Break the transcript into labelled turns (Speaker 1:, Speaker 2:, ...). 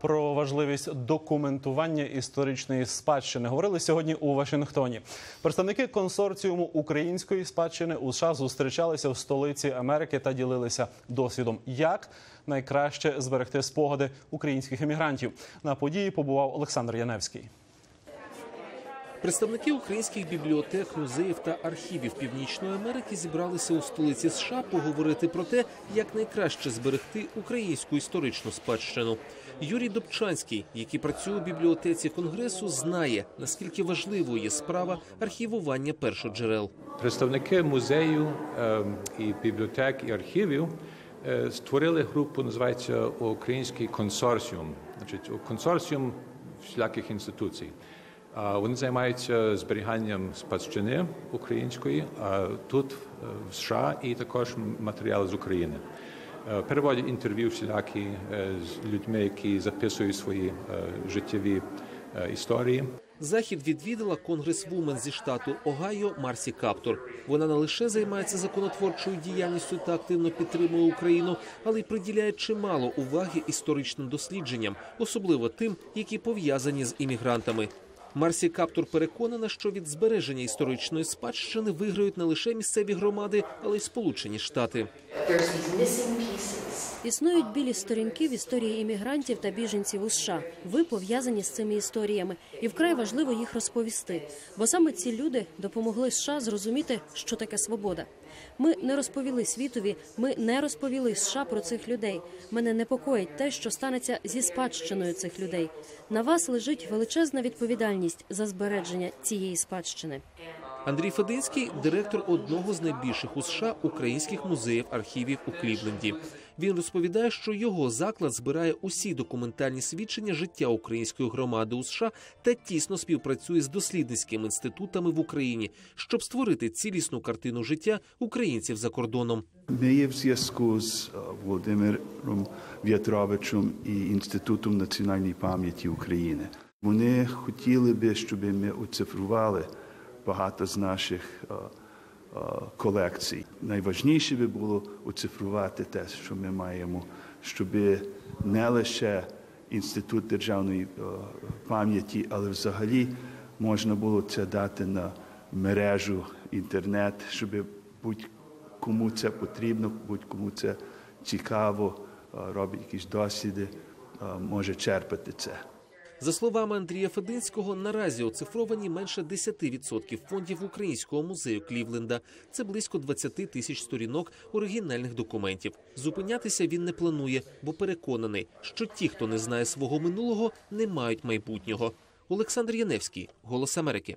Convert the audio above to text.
Speaker 1: Про важливість документування історичної спадщини говорили сьогодні у Вашингтоні. Представники консорціуму української спадщини у США зустрічалися в столиці Америки та ділилися досвідом, як найкраще зберегти спогади українських емігрантів. На події побував Олександр Яневський.
Speaker 2: Представники українських бібліотек, музеїв та архівів Північної Америки зібралися у столиці США поговорити про те, як найкраще зберегти українську історичну спадщину. Юрій Добчанський, який працює у бібліотеці конгресу, знає наскільки важливою є справа архівування першоджерел.
Speaker 3: Представники музею е, і бібліотек і архівів е, створили групу, називається Український консорціум. Значить, консорціум всіляких інституцій. Вони займаються зберіганням спадщини української а тут е, в США і також матеріали з України. Е, Переводять інтерв'ю всілякі е, з людьми, які записують свої життєві історії.
Speaker 2: Захід відвідала конгресвумен зі штату Огайо Марсі Каптор. Вона не лише займається законотворчою діяльністю та активно підтримує Україну, але й приділяє чимало уваги історичним дослідженням, особливо тим, які пов'язані з іммігрантами. Марсі Каптур переконана, що від збереження історичної спадщини виграють не лише місцеві громади, але й Сполучені Штати.
Speaker 4: Існують білі сторінки в історії іммігрантів та біженців у США. Ви пов'язані з цими історіями, і вкрай важливо їх розповісти. Бо саме ці люди допомогли США зрозуміти, що таке свобода. Ми не розповіли світові, ми не розповіли США про цих людей. Мене непокоїть те, що станеться зі спадщиною цих людей. На вас лежить величезна відповідальність за збереження цієї спадщини.
Speaker 2: Андрій Фединський директор одного з найбільших у США українських музеїв архівів у Клівленді. Він розповідає, що його заклад збирає усі документальні свідчення життя української громади у США та тісно співпрацює з дослідницькими інститутами в Україні, щоб створити цілісну картину життя українців за кордоном.
Speaker 5: Ми є в зв'язку з е, Володимиром В'ятровичем і Інститутом національної пам'яті України. Вони хотіли би, щоб ми оцифрували багато з наших е, е, колекцій. Найважніше би було оцифрувати те, що ми маємо, щоб не лише інститут державної пам'яті, але взагалі можна було це дати на мережу інтернет, щоб будь-кому це потрібно, будь-кому це цікаво, робить якісь досліди, може черпати це.
Speaker 2: За словами Андрія Фединського, наразі оцифровані менше 10% фондів українського музею Клівленда. Це близько 20 тисяч сторінок оригінальних документів. Зупинятися він не планує, бо переконаний, що ті, хто не знає свого минулого, не мають майбутнього. Олександр Яневський, Голос Америки.